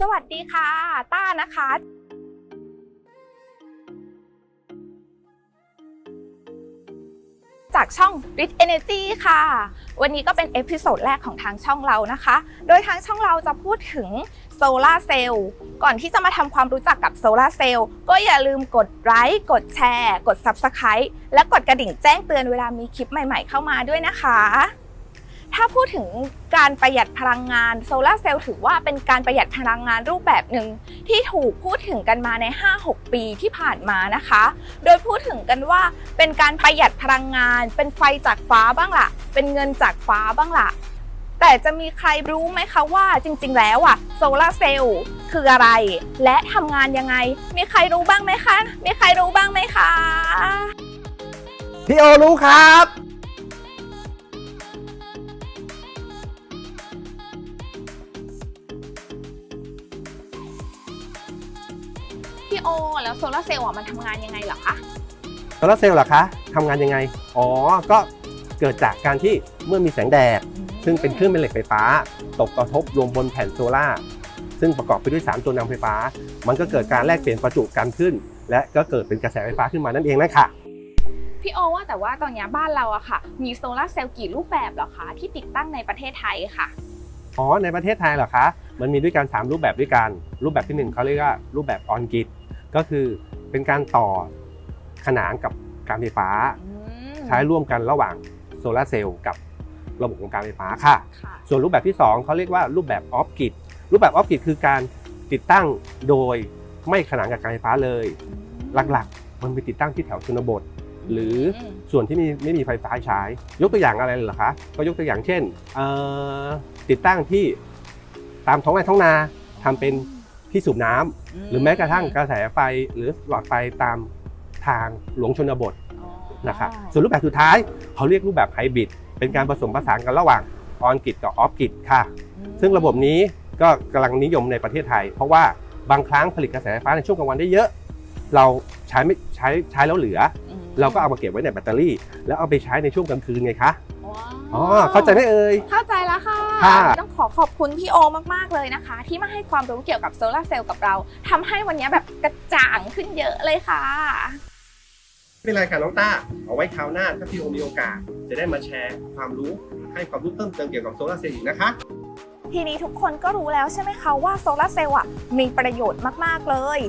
สวัสดีค่ะ ต้านะคะจากช่อง Rich Energy ค่ะ วันนี้ก็เป็นเอพิโซดแรกของทางช่องเรานะคะ โดยทางช่องเราจะพูดถึงโซลาร์เซลล์ ก่อนที่จะมาทำความรู้จักกับโซลาร์เซลล์ ก็อย่าลืมกดไลค์ กดแชร์ กด Subscribe และกดกระดิ่งแจ้งเตือนเวลามีคลิปใหม่ๆเข้ามาด้วยนะคะ ถ้าพูดถึงการประหยัดพลังงานโซลาเซลล์ถือว่าเป็นการประหยัดพลังงานรูปแบบหนึ่งที่ถูกพูดถึงกันมาใน 5-6 ปีที่ผ่านมานะคะ โดยพูดถึงกันว่าเป็นการประหยัดพลังงาน เป็นไฟจากฟ้าบ้างล่ะ เป็นเงินจากฟ้าบ้างล่ะ แต่จะมีใครรู้ไหมคะว่าจริงๆ แล้วอะโซลาเซลล์คืออะไร และทำงานยังไง มีใครรู้บ้างไหมคะ มีใครรู้บ้างไหมคะ พี่โอรู้ครับ โอ แล้วโซลาร์เซลล์อะมันทำงานยังไงเหรอคะ โซลาร์เซลล์เหรอคะทำงานยังไง อ๋อ ก็เกิดจากการที่เมื่อมีแสงแดด ซึ่งเป็นเครื่องเป็นเหล็กไฟฟ้า ตกกระทบรวมบนแผ่นโซลาร์ซึ่งประกอบไปด้วย 3 ตัวนำไฟฟ้า มันก็เกิดการแลกเปลี่ยนประจุกันขึ้น และก็เกิดเป็นกระแสไฟฟ้าขึ้นมานั่นเองนะคะพี่โอว่าแต่ว่าตอนเนี้ยบ้านเราอะค่ะ มีโซลาร์เซลล์กี่รูปแบบเหรอคะ ที่ติดตั้งในประเทศไทยค่ะ อ๋อในประเทศไทยเหรอคะ มันมีด้วยกัน3รูปแบบด้วยกัน รูปแบบที่1เขาเรียกว่ารูปแบบออนกิด ก็คือเป็นการต่อขนานกับการไฟฟ้า ใช้ร่วมกันระหว่างโซลาร์เซลล์กับระบบของการไฟฟ้าค่ะค่ะ ส่วนรูปแบบที่ 2เขาเรียกว่ารูปแบบออฟกิดรูปแบบออฟกิดคือการติดตั้งโดยไม่ขนานกับการไฟฟ้าเลย หลักๆ มันไปติดตั้งที่แถวชนบท หรือส่วนที่มีไม่มีไฟฟ้าใช้ ยกตัวอย่างอะไรเหรอคะ ก็ยกตัวอย่างเช่นเอ่อติดตั้งที่ตามท้องไร่ท้องนาทำเป็น ที่สูบน้ำหรือแม้กระทั่งกระแสไฟหรือหลอดไฟตามทางหลวงชนบทนะครับส่วนรูปแบบสุดท้ายเขาเรียกรูปแบบไฮบริดเป็นการผสมผสานกันระหว่างออนกิดกับออฟกิดค่ะซึ่งระบบนี้ก็กำลังนิยมในประเทศไทย เพราะว่าบางครั้งผลิตกระแสไฟฟ้าในช่วงกลางวันได้เยอะ เราใช้ไม่ใช้ใช้แล้วเหลือ เราก็เอามาเก็บไว้ในแบตเตอรี่ แล้วเอาไปใช้ในช่วงกลางคืนไงคะอ๋อเข้าใจไหมเอ่ย เข้าใจแล้วค่ะค่ะต้องขอขอบคุณพี่โอมากๆเลยนะคะ ที่มาให้ความรู้เกี่ยวกับโซลาร์เซลล์กับเราทำให้วันนี้แบบกระจ่างขึ้นเยอะเลยค่ะไม่เป็นไรค่ะน้องต้า เอาไว้คราวหน้าถ้าพี่โอมีโอกาส จะได้มาแชร์ความรู้ให้ความรู้เพิ่มเติมเกี่ยวกับโซลาร์เซลล์อีกนะคะ ทีนี้ทุกคนก็รู้แล้วใช่ไหมคะว่าโซลาร์เซลล์มีประโยชน์มาก ๆ เลย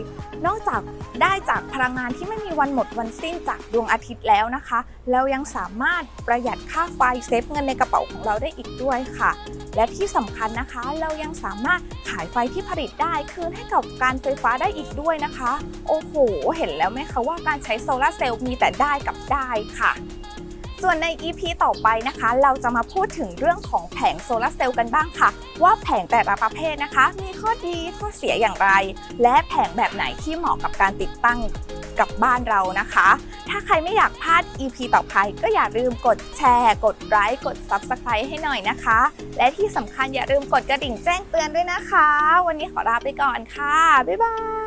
นอกจากได้จากพลังงานที่ไม่มีวันหมดวันสิ้นจากดวงอาทิตย์แล้วนะคะเรายังสามารถประหยัดค่าไฟเซฟเงินในกระเป๋าของเราได้อีกด้วยค่ะ และที่สำคัญนะคะ เรายังสามารถขายไฟที่ผลิตได้คืนให้กับการไฟฟ้าได้อีกด้วยนะคะ โอ้โห เห็นแล้วไหมคะว่าการใช้โซลาร์เซลล์มีแต่ได้กับได้ค่ะ ส่วนใน EP ต่อไปนะคะ เราจะมาพูดถึงเรื่องของแผงโซลาร์เซลล์กันบ้างค่ะ ว่าแผงแต่ละประเภทนะคะ มีข้อดีข้อเสียอย่างไร และแผงแบบไหนที่เหมาะกับการติดตั้งกับบ้านเรานะคะ ถ้าใครไม่อยากพลาด EP ต่อไปก็อย่าลืมกดแชร์ กดไลค์กด Subscribe ให้หน่อยนะคะ และที่สำคัญอย่าลืมกดกระดิ่งแจ้งเตือนด้วยนะคะ วันนี้ขอลาไปก่อนค่ะ บ๊ายบาย